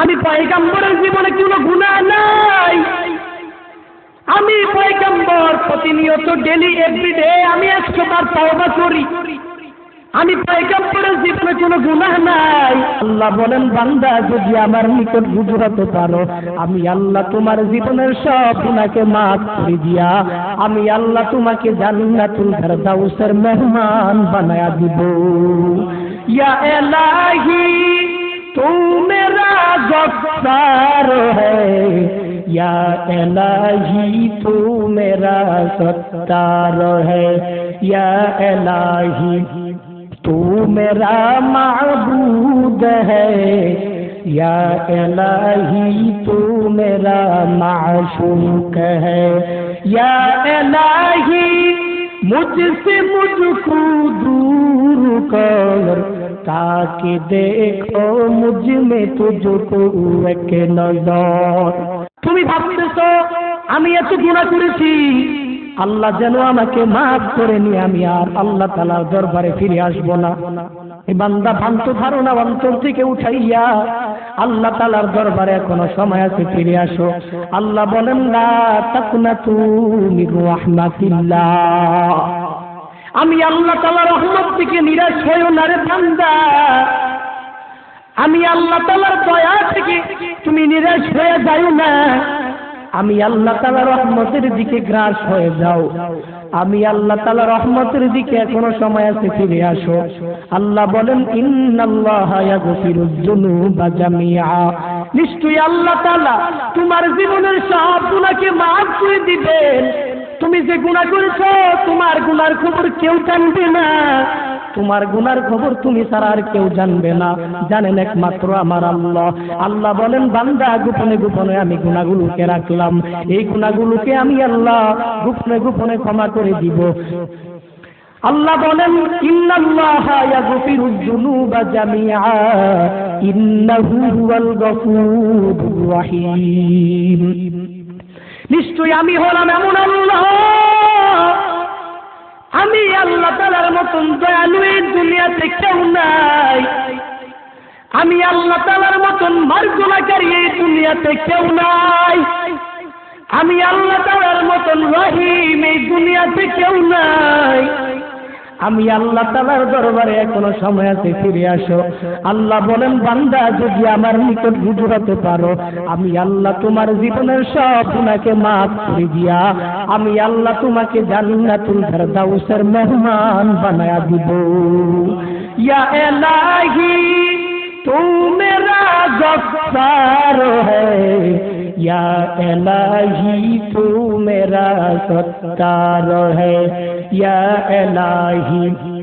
আমি পয়গাম্বরের জীবনে কোনো গুণা নাই। আমি পয়গাম্বর প্রতিনিয়ত ডেলি এভরিডে আমি একশো বার তওবা করি। আমি পয়গাম্বরের জীবনে কোনো গুনাহ নাই। আল্লাহ বলেন, বান্দা, যদি আমার নিকট গুজরাতে পারো, আমি আল্লাহ তোমার জীবনের সব গুনাহকে মাফ করে দিয়া, আমি আল্লাহ তোমাকে জান্নাতুল ফেরদাউসের মেহমান বানায়া দিব। ইয়া এলাহি تو میرا غفار ہے۔ یا الہی، تو میرا ستار ہے۔ یا الہی، تو میرا معبود ہے۔ یا الہی، تو میرا معشوق ہے۔ یا الہی मुझसे मुझको दूर कर ताकि देखो मुझ में तुझको एक नजर তুমি ভাবতেছ আমি এত গুণা করেছি আল্লাহ যেন আমাকে মাফ করে নিয়ে আমি আর আল্লাহ তালার দরবারে ফিরে আসবো না এই বান্দা ভ্রান্ত ধারণা অন্তর থেকে উঠাইয়া, আল্লাহ তালার দরবারে এখনও সময় আছে, ফিরে আসো। আল্লাহ বলেন না তাকুনা তুমি আমি আল্লাহ তালা রহমত থেকে নিরাশ হয়েও না রে বান্দা। আমি আল্লাহ তালার দয়া থেকে তুমি নিরাশ হয়ে যাও না। আমি আল্লাহ তালা রহমতের দিকে গ্রাস হয়ে যাও। আমি আল্লাহ তালা রহমতের দিকে এখনও সময় আছে, ফিরে আসো। আল্লাহ বলেন নিশ্চয়ই আল্লাহ তালা তোমার জীবনের সব গুলাকে মাফ করে দিবেন। তুমি যে গুণা করেছ, তোমারগুলার খবর কেউ জানবে না। তোমার গুনার খবর তুমি ছাড়া আর কেউ জানবে না। জানেন একমাত্র আমার আল্লাহ। আল্লাহ বলেন, বান্দা, গোপনে গোপনে আমি গুণাগুলোকে রাখলাম। এই গুণাগুলোকে আমি আল্লাহ গোপনে গোপনে ক্ষমা করে দিব। আল্লাহ বলেন, ইন্নাল্লাহা ইয়াগফিরুয যুনুবা জামিআ, ইন্নাহু হুয়াল গফুরুর রহিম। নিশ্চয়ই আমি হলাম এমন আল্লাহ। আমি আল্লাহ তালার মতন দয়ালু এই দুনিয়াতে কেউ নাই। আমি আল্লাহ তালার মতন মার্গুলাকারী এই দুনিয়াতে কেউ নাই। আমি আল্লাহ তালার মতন রহিম এই দুনিয়াতে কেউ নাই। আমি আল্লাহ তালার দরবারে এখনও সময় আছে, ফিরে আসো। আল্লাহ বলেন, বান্দা, যদি আমার নিকট গুজরাতে পারো, আমি আল্লাহ তোমার জীবনের সব গুণাকে মাফ করে দিয়া, আমি আল্লাহ তোমাকে জান্নাতুল ফেরদাউসের মেহমান বানায়া দিব। ইয়া এলাহি तू یا الہی تو میرا ستار ہے، یا الہی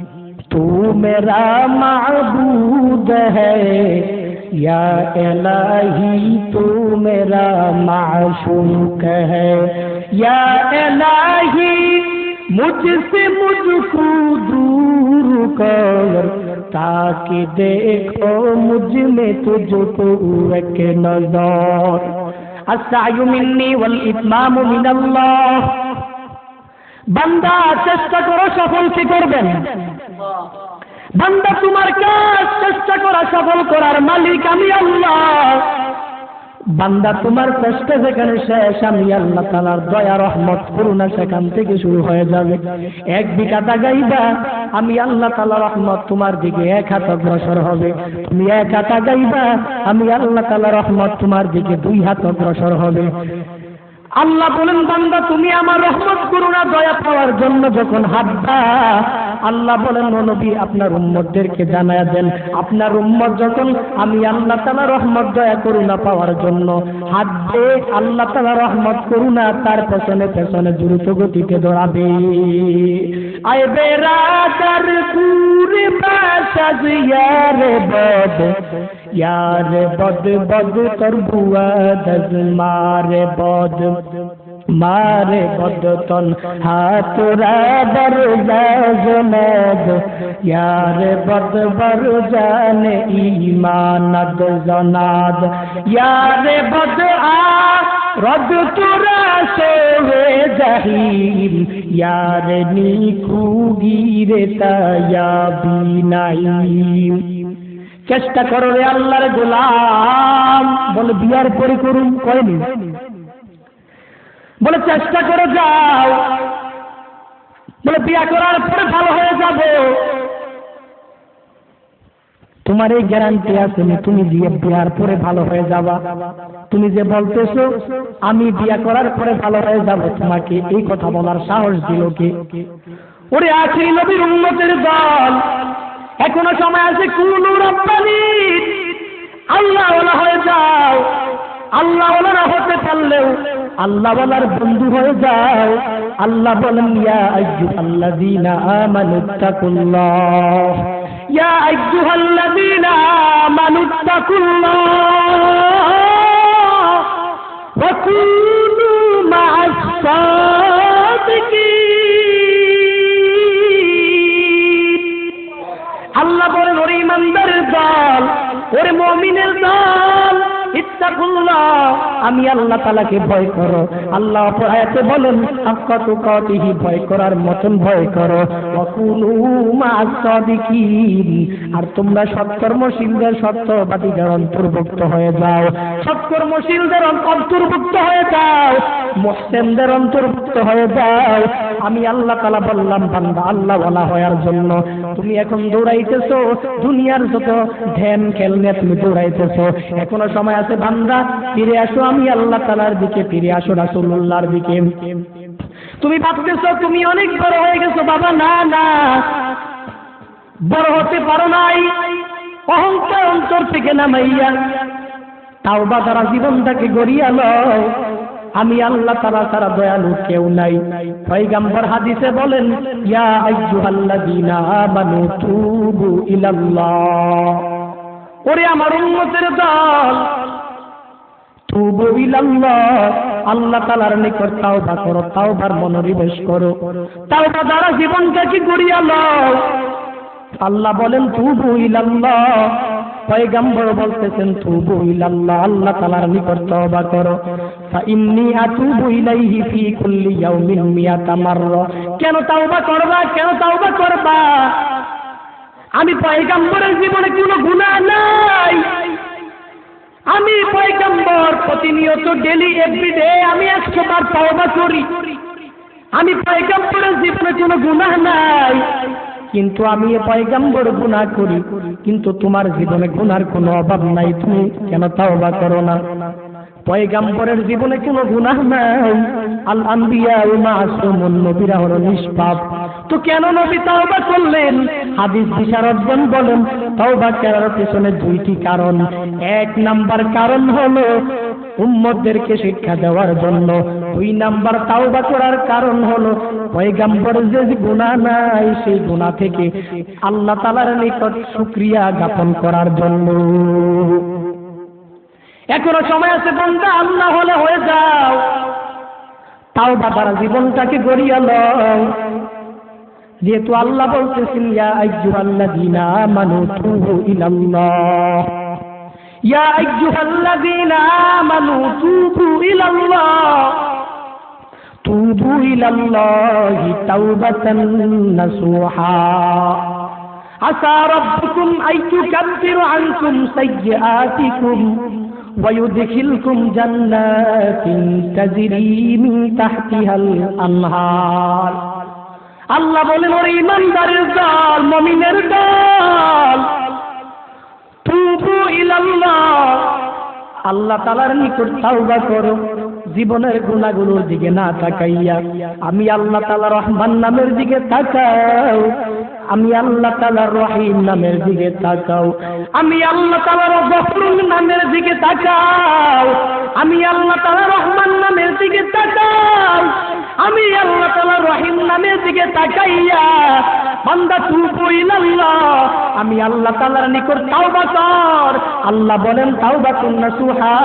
تو میرا معبود ہے، یا الہی تو میرا معشوق ہے، یا الہی مجھ سے مجھ کو دور کر، تاکہ دیکھو مجھ میں تجھ کو ایک نظار আসায়ু মিন্নি ওয়াল ইতমামু মিনাল্লাহ বান্দা চেষ্টা করো সফল কি করবেন। বান্দা তোমার কাজ চেষ্টা করা সফল করার মালিক আমি আল্লাহ। বান্দা, তোমার চেষ্টা যেখানে শেষ, আমি আল্লাহ তালার দয়া, রহমত করুণা সেখান থেকে শুরু হয়ে যাবে। এক বিঘা গাইবা আমি আল্লাহ তালা রহমত তোমার দিকে এক হাত অগ্রসর হবে। তুমি এক হাতা গাইবা আমি আল্লাহ তালা রহমত তোমার দিকে দুই হাত অগ্রসর হবে। আল্লাহ বলেন, বান্দা, তুমি আমার রহমত করুণা দয়া পাওয়ার জন্য যখন হাঁটবা আল্লাহ বলেন নবী, আপনার উম্মতদেরকে জানায়া দেন। আপনার উম্মত যখন আমি আল্লাহ তালা রহমত দয়া করুণা পাওয়ার জন্য হাঁটবে আল্লাহ তালা রহমত করুণা তার পেছনে পেছনে দ্রুত গতিতে দৌড়াবে। বদ, ইয়ারে বদ বদ তোর বুয়া দজ, মারে বদ। মারে বদতন হাতুরা বর জনদ ইয়ারে বদ বর জানে ইমানদ জনাদ। ইয়ারে বদ আ রদ তোরা সোহে জাহিম। ইয়ারে নিকু গিরে তায়া বিনাইম চেষ্টা করো রে আল্লাহর গোলাম। বলে বিয়ার পরে করুন, কয়নি? বলে, চেষ্টা করে যাও। বলে, বিয়া করার পরে ভালো হয়ে যাব। তোমার এই গ্যারান্টি আছে তুমি বিয়ে, বিয়ার পরে ভালো হয়ে যাবা। তুমি যে বলতেছো, আমি বিয়া করার পরে ভালো হয়ে যাব, তোমাকে এই কথা বলার সাহস দিল কে? ওরে আছে নবীর উন্নতের দল, এখনও সময় আছে কুলু রব্বানি, আল্লাহ হয়ে যাও আল্লাহ হতে পারলেও আল্লাহ বলার বন্ধু হয়ে যাও আল্লাহ বলেন, ইয়া আইয়ুহাল্লাযীনা আমানু তাকুল্লাহ ইয়া মা'আস আমি আল্লাহ তালাকে ভয় করো। আল্লাহ অপর আয়াতে বলেন হাক্কাতু কাতিহি ভয় করার মতন ভয় করো। আর তোমরা সৎকর্মশীলদের সত্যবাদীদের অন্তর্ভুক্ত হয়ে যাও। সৎকর্মশীলদের অন্তর্ভুক্ত হয়ে যাও, মুহসিনদের অন্তর্ভুক্ত হয়ে যাও। আমি আল্লাহ তালা বললাম, বান্দা, আল্লাহ বলা হওয়ার জন্য। তুমি এখন দৌড়াইতেছো, দুনিয়ার যত ধ্যান খেলনে তুমি দৌড়াইতেছো। এখনও সময় আছে, বান্দা, ফিরে আসো, আমি আল্লাহ তালার দিকে ফিরে আসো, রাসূলুল্লাহর দিকে। তুমি ভাবতেছো, তুমি অনেক বড় হয়ে গেছো, বাবা, না না। বড় হতে পারো নাই। অহংকার অন্তর থেকে নামাইয়া তাও বা তারা জীবনটাকে গড়িয়া লও। আমি আল্লাহ তারা তারা দয়ালু কেউ নাই। পয়গাম্বর হাদিসে বলেন, ইয়া আইয়ুহাল্লাযীনা আমানু তুবু ইলাল্লাহ। ওরে আমার উম্মতের দল, তুবু ইলাল্লাহ। আল্লাহ তাআলার নিকট তাওবা করো, তাওবার মনোনিবেশ করো। তাওবা দ্বারা জীবনটাকে গড়িয়া লও আল্লাহ বলেন, তুবু ইলাল্লাহ। পয়গম্বর বলতেছেন, তুবু ইলাল্লাহ, আল্লাহ তাআলার নিকট তওবা করো। ফা ইন্নী আতুবু ইলাইহি ফি কুল্লি ইয়াউমিন মিয়াতা মাররা। কেন তওবা করবা? কেন তওবা করবা? আমি পয়গম্বরের জীবনে কোনো গুনাহ নাই। আমি পয়গম্বর প্রতিনিয়ত ডেলি এভরিডে আমি একশো বার তওবা করি। আমি পয়গম্বরের জীবনে কোনো গুনাহ নাই। কিন্তু আমি পয়গাম্বর গুনাহ করি। কিন্তু তোমার জীবনে গুনার কোনো অভাব নাই, তুমি কেন তাওবা করো না? পয়গাম্বরের জীবনে কোনো গুনাহ নাই। নবীরা হলো নিষ্পাপ। তো কেন নবী তাওবা করলেন? হাদিস বিশারদগণ বলেন, তাওবা করার পেছনে দুইটি কারণ। এক নাম্বার কারণ হলো উম্মতদেরকে শিক্ষা দেওয়ার জন্য। দুই নাম্বার তাওবা করার কারণ হলো, পয়গাম্বর যে গুনাহ নাই, সেই গুনাহ থেকে আল্লাহ তাআলার নিকট শুকরিয়া জ্ঞাপন করার জন্য। এখনও সময় আছে বন্ধা আল্লাহ হলে হয়ে যাও। তাও বাবার জীবনটাকে গড়িয়া লও যেহেতু আল্লাহ বলতেছেন, ইয়া আইয়ুহাল্লাযীনা আমানু তুবু ইলাল্লাহ। ইয়া আইয়ুহাল্লাযীনা আমানু তুবু ইলাল্লাহ তুবু ইলাল্লাহি তাওবাতান নাসুহা عسى ربكم أن يكفر عنكم سيئاتكم ويدخلكم جنات تجري من تحتها الأنهار আল্লাহ বলেন ওর ইমানদারের দল মমিনের দল তুবু ইলাল্লাহ। আল্লাহ তালার নিকট তাওবা করো। জীবনের গুণাগুলোর দিকে না তাকাইয়া আমি আল্লাহ তালা রহমান নামের দিকে তাকাও। আমি আল্লাহ তালার রহিম নামের দিকে তাকাও। আমি আল্লাহ তালার গফরুল নামের দিকে তাকাও। আমি আল্লাহ তালা রহমান নামের দিকে তাকাও। আমি আল্লাহ তালা রহিম নামের দিকে তাকাইয়া, বান্দা তুবু ইলাল্লাহ আমি আল্লাহ তালার নিকট তাওবা কর। আল্লাহ বলেন, তাওবা কুন্না সুহা।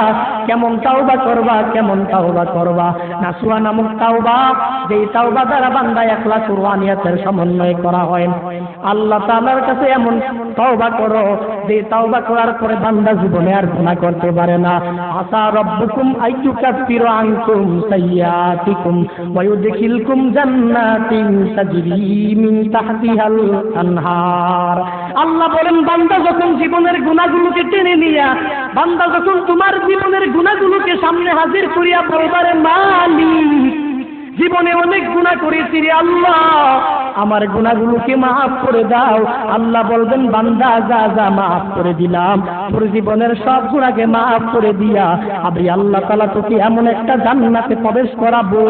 কেমন তাওবা করবা, কেমন তাওবা করবা। নাসুয়া নামক তাওবা, যেই তাওবা দ্বারা বান্দা একলা কুরবানিয়াতের সমন্বয় করা হয়। আল্লাহ তালার কাছে এমন তাওবা করো, যে তাওবা করার পরে বান্দা জীবনে আর গুনাহ করতে পারে না। আসা রব্বুকুম আইয়ুকাফিরু আনকুম সাইয়্যাতিকুম ওয়া ইউদখিলকুম জান্নাতিন তাজরি মিন তাহতিহাল আনহার। আল্লাহ বলেন, বান্দা যখন জীবনের গুণাগুলোকে টেনে নিয়া, বান্দা যখন তোমার জীবনের গুণাগুলোকে সামনে হাজির করিয়া বলবারে, মালিক, জীবনে অনেক গুণা করেছি রে আল্লাহ, আমার গুণাগুলোকে মাফ করে দাও। আল্লাহ বলবেন, বান্দা, যা যা মাফ করে দিলাম। তোর জীবনের সব গুণাকে মাফ করে দিয়া আমি আল্লাহ তালা তোকে এমন একটা জান্নাতে প্রবেশ করাবো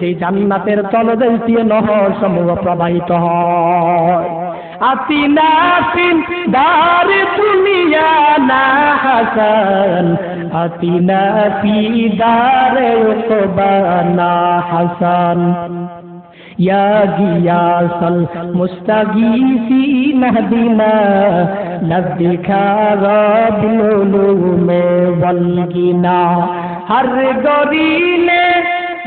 যে জান্নাতের তলদেশ দিয়ে নহর সমূহ প্রবাহিত হয়। عطیناتن دار دنیا نا حسن. عطینا فی دار اقبا نا حسن. یا گیاسل مستغیثی نہدینا نزدیکا رب العلوم والگینا ہر گوری نے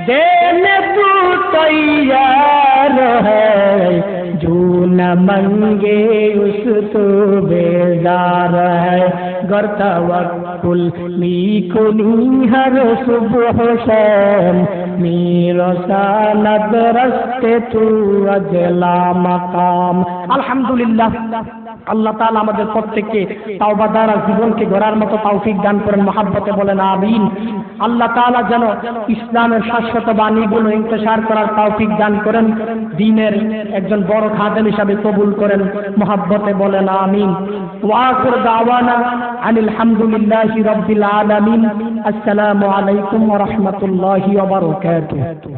دین تو تیار ہے. तू न मंगे उस तो बेजार है गर तवक्कुल मी कुनी हर सुबह शाम मेरा सालत रस्ते तू अजला मकाम अल्हम्दुलिल्लाह আল্লাহ তাআলা আমাদের প্রত্যেককে তাওবা দ্বারা জীবনকে গড়ার মতো তৌফিক দান করেন, মহাব্বতে বলেন, আমিন। আল্লাহ তাআলা যেন ইসলামের শাশ্বত বাণীগুলো ইন্তশার করার তৌফিক দান করেন, দিনের একজন বড় খাদেম হিসাবে কবুল করেন, মহাব্বতে বলেন, আমিন। ওয়াকুর দাওয়ানা আনিল হামদুলিল্লাহি রাব্বিল আলামিন। আসসালামু আলাইকুম ওয়া রাহমাতুল্লাহি ওয়া বারাকাতুহু।